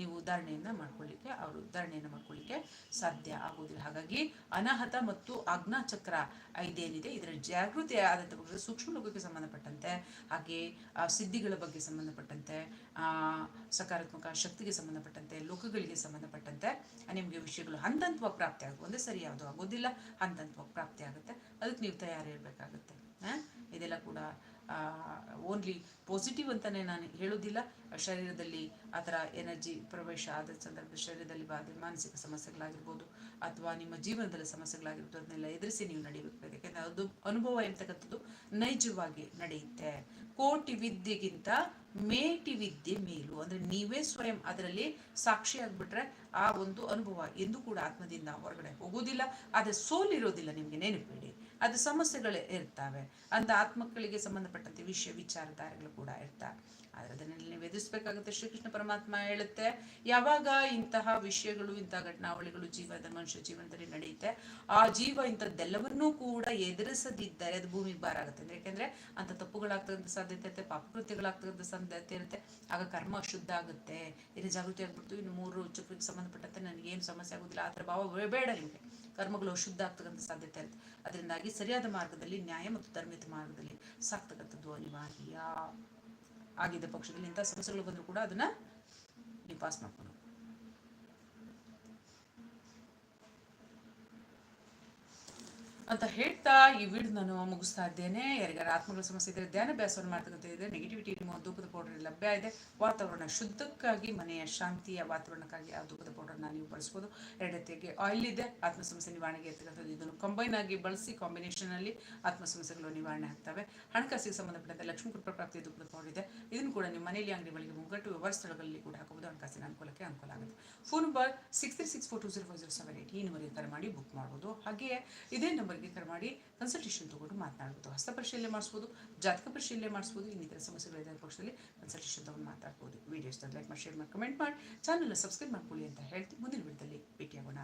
ನೀವು ಧಾರಣೆಯನ್ನ ಮಾಡ್ಕೊಳ್ಳಿಕ್ಕೆ, ಅವರು ಧಾರಣೆಯನ್ನು ಮಾಡ್ಕೊಳ್ಳಿಕ್ಕೆ ಸಾಧ್ಯ ಆಗೋದಿಲ್ಲ. ಹಾಗಾಗಿ ಅನಾಹತ ಮತ್ತು ಅಗ್ನಚಕ್ರ ಚಕ್ರ ಇದೇನಿದೆ ಇದರ ಜಾಗೃತಿ ಆದಂಥ ಬಗ್ಗೆ, ಸೂಕ್ಷ್ಮ ಲೋಕಕ್ಕೆ ಸಂಬಂಧಪಟ್ಟಂತೆ, ಹಾಗೆ ಸಿದ್ಧಿಗಳ ಬಗ್ಗೆ ಸಂಬಂಧಪಟ್ಟಂತೆ ಸಕಾರಾತ್ಮಕ ಶಕ್ತಿಗೆ ಸಂಬಂಧಪಟ್ಟಂತೆ, ಲೋಕಗಳಿಗೆ ಸಂಬಂಧಪಟ್ಟಂತೆ, ನಿಮಗೆ ವಿಷಯಗಳು ಹಂತ ಹಂತವಾಗಿ ಪ್ರಾಪ್ತಿ ಆಗುತ್ತೆ ಒಂದೇ ಸರಿ ಆಗೋದಿಲ್ಲ ಹಂತ ಹಂತವಾಗಿ ಪ್ರಾಪ್ತಿ ಆಗುತ್ತೆ. ಅದಕ್ಕೆ ನೀವು ತಯಾರಿರಬೇಕಾಗುತ್ತೆ. ಇದೆಲ್ಲ ಕೂಡ ಓನ್ಲಿ ಪಾಸಿಟಿವ್ ಅಂತಲೇ ನಾನು ಹೇಳೋದಿಲ್ಲ ಶರೀರದಲ್ಲಿ ಆ ಥರ ಎನರ್ಜಿ ಪ್ರವೇಶ ಆದ ಸಂದರ್ಭದಲ್ಲಿ ಶರೀರದಲ್ಲಿ ಬಾಧೆ, ಮಾನಸಿಕ ಸಮಸ್ಯೆಗಳಾಗಿರ್ಬೋದು ಅಥವಾ ನಿಮ್ಮ ಜೀವನದಲ್ಲಿ ಸಮಸ್ಯೆಗಳಾಗಿರ್ಬೋದು, ಅದನ್ನೆಲ್ಲ ಎದುರಿಸಿ ನೀವು ನಡೀಬೇಕು. ಯಾಕೆಂದರೆ ಅದು ಅನುಭವ ಎಂತಕ್ಕಂಥದ್ದು ನೈಜವಾಗಿ ನಡೆಯುತ್ತೆ. ಕೋಟಿ ವಿದ್ಯೆಗಿಂತ ಮೇಟಿ ವಿದ್ಯೆ ಮೇಲು. ಅಂದರೆ ನೀವೇ ಸ್ವಯಂ ಅದರಲ್ಲಿ ಸಾಕ್ಷಿಯಾಗ್ಬಿಟ್ರೆ ಆ ಒಂದು ಅನುಭವ ಎಂದು ಕೂಡ ಆತ್ಮದಿಂದ ಹೊರಗಡೆ ಹೋಗೋದಿಲ್ಲ ಆದರೆ ಸೋಲಿರೋದಿಲ್ಲ, ನಿಮಗೆ ನೆನಪಿಡಿ. ಅದು ಸಮಸ್ಯೆಗಳು ಇರ್ತವೆ. ಅಂತ ಆತ್ಮಕ್ಕಳಿಗೆ ಸಂಬಂಧಪಟ್ಟಂತೆ ವಿಷಯ, ವಿಚಾರಧಾರೆಗಳು ಕೂಡ ಇರ್ತವೆ. ಆದರೆ ಅದನ್ನೆಲ್ಲ ನೀವು ಎದುರಿಸಬೇಕಾಗುತ್ತೆ. ಶ್ರೀಕೃಷ್ಣ ಪರಮಾತ್ಮ ಹೇಳುತ್ತೆ, ಯಾವಾಗ ಇಂತಹ ವಿಷಯಗಳು, ಇಂತಹ ಘಟನಾವಳಿಗಳು ಜೀವದ ಮನುಷ್ಯ ಜೀವನದಲ್ಲಿ ನಡೆಯುತ್ತೆ, ಆ ಜೀವ ಇಂಥದ್ದೆಲ್ಲವನ್ನೂ ಕೂಡ ಎದುರಿಸದಿದ್ದರೆ ಅದು ಭೂಮಿಗೆ ಭಾರ ಆಗುತ್ತೆ ಅಂದ್ರೆ ಯಾಕೆಂದ್ರೆ ಅಂತ ತಪ್ಪುಗಳಾಗ್ತಕ್ಕಂಥ ಸಾಧ್ಯತೆ ಇರುತ್ತೆ, ಪಾಪಕೃತ್ಯಗಳಾಗ್ತಕ್ಕಂಥ ಸಾಧ್ಯತೆ ಇರುತ್ತೆ. ಆಗ ಕರ್ಮ ಅಶುದ್ಧ ಆಗುತ್ತೆ, ಇನ್ನು ಜಾಗೃತಿ ಆಗ್ಬಿಡ್ತು, ಇನ್ನು ಮೂರು ಚಕ್ರಕ್ಕೆ ಸಂಬಂಧಪಟ್ಟಂತೆ ನನಗೇನು ಸಮಸ್ಯೆ ಆಗೋದಿಲ್ಲ. ಆ ಥರ ಭಾವ ಬೇಡ ನಿಮಗೆ. ಕರ್ಮಗಳು ಶುದ್ಧ ಆಗ್ತಕ್ಕಂಥ ಸಾಧ್ಯತೆ ಇರುತ್ತೆ. ಅದರಿಂದಾಗಿ ಸರಿಯಾದ ಮಾರ್ಗದಲ್ಲಿ ನ್ಯಾಯ ಮತ್ತು ಧರ್ಮಿತ ಮಾರ್ಗದಲ್ಲಿ ಸಾಕ್ತಕ್ಕಂಥದ್ದು ಅನಿವಾರ್ಯ. ಆಗಿದ್ದ ಪಕ್ಷದಲ್ಲಿ ಇಂಥ ಸಮಸ್ಯೆಗಳು ಬಂದರೂ ಕೂಡ ಅದನ್ನ ನೀವು ಪಾಸ್ ಮಾಡ್ಕೊಂಡು ಅಂತ ಹೇಳ್ತಾ ಈ ವಿಡಿಯೋ ನಾನು ಮುಗಿಸ್ತಾ ಇದ್ದೇನೆ. ಯಾರಿಗಾರ ಆತ್ಮಗಳ ಸಮಸ್ಯೆ ಇದ್ದರೆ ಧ್ಯಾನಭ್ಯಾಸವನ್ನು ಮಾಡ್ತಕ್ಕಂಥ ಇದೆ ನೆಗೆಟಿವಿಟಿ ನಿಮ್ಮ ಧೂಪದ ಪೌಡರ್ ಲಭ್ಯ ಇದೆ. ವಾತಾವರಣ ಶುದ್ಧಕ್ಕಾಗಿ, ಮನೆಯ ಶಾಂತಿಯ ವಾತಾವರಣಕ್ಕಾಗಿ ಆ ಧೂಪದ ಪೌಡರ್ನ ನೀವು ಬಳಸ್ಬೋದು. ಎರಡತೆಗೆ ಆಯಿಲ್ ಇದೆ. ಆತ್ಮ ಸಮಸ್ಯೆ ನಿವಾರಣೆಗೆ ಇರ್ತಕ್ಕಂಥದ್ದು ಇದನ್ನು ಕಂಬೈನ್ ಆಗಿ ಬಳಸಿ ಕಾಂಬಿನೇಷನ್ ಅಲ್ಲಿ ಆತ್ಮ ಸಮಸ್ಯೆಗಳು ನಿವಾರಣೆ ಆಗ್ತವೆ. ಹಣಕಾಸಿಗೆ ಸಂಬಂಧಪಟ್ಟಂತೆ ಲಕ್ಷ್ಮೀ ಕೃಪ ಪ್ರಾಪ್ತಿ ಧೂಪದ ಪೌಡರ್ ಇದೆ. ಇದನ್ನು ಕೂಡ ನಿಮ್ಮ ಮನೆಯಲ್ಲಿ ಅಂಗಡಿ ಬಳಿಗೆ ಮುಗ್ಗಟ್ಟು ವ್ಯವಹಾರ ಸ್ಥಳಗಳಲ್ಲಿ ಕೂಡ ಹಾಕಬಹುದು. ಹಣಕಾಸಿನ ಅನುಕೂಲಕ್ಕೆ ಅನುಕೂಲ ಆಗುತ್ತೆ. Phone number six three six four two zero four zero seven eight ಈ ನಂಬರ್ಗೆ ಕರೆ ಮಾಡಿ ಬುಕ್ ಮಾಡ್ಬೋದು. ಹಾಗೆಯೇ ಇದೇ ನಂಬರ್ಗೆ ಕರೆ ಮಾಡಿ ಕನ್ಸಲ್ಟೇಷನ್ ತೊಗೊಂಡು ಮಾತನಾಡ್ಬೋದು. ಹಸ್ತ ಪರಿಶೀಲನೆ ಮಾಡಿಸ್ಬೋದು, ಜಾತಕ ಪರಿಶೀಲನೆ ಮಾಡಿಸ್ಬೋದು ಇನ್ನಿತರ ಸಮಸ್ಯೆಗಳಿದ್ದ ಪಕ್ಷದಲ್ಲಿ ಕನ್ಸಲ್ಟೇಷನ್ ತೊಗೊಂಡು ಮಾತಾಡ್ಬೋದು ವಿಡಿಯೋಸ್ ಲೈಕ್ ಮಾಡಿ ಶೇರ್ ಮಾಡಿ ಕಮೆಂಟ್ ಮಾಡಿ ಚಾನಲ್ನ ಸಬ್ಸ್ಕ್ರೈಬ್ ಮಾಡ್ಕೊಳ್ಳಿ ಅಂತ ಹೇಳ್ತಿ. ಮುಂದಿನ ವಿಡಿಯೋದಲ್ಲಿ ಭೇಟಿಯಾಗೋಣ.